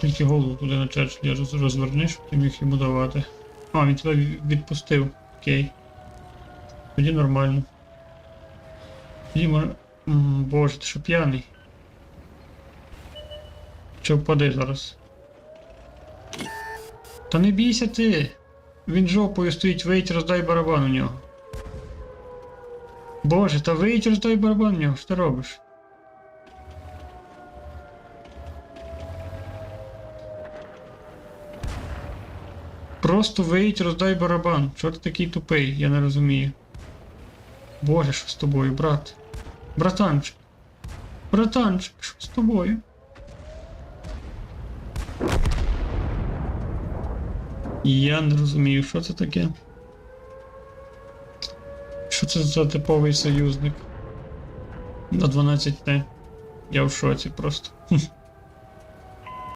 Тільки голову туди на Черчиллі роз- розверни, щоб ти міг йому давати. А, він тебе відпустив. Окей. Тоді нормально. Тоді може... Боже, ти що п'яний? Чи впади зараз? Та не бійся ти! Він жопою стоїть, вийдь, роздай барабан у нього. Боже, та вийдь, роздай барабан у нього, що ти робиш? Просто вийдь, роздай барабан. Чого ти такий тупий, я не розумію. Боже, що з тобою, брат? Братанчик. Братанчик, що з тобою? Я не розумію, що це таке. Що це за типовий союзник? На 12 не. Я в шоці просто.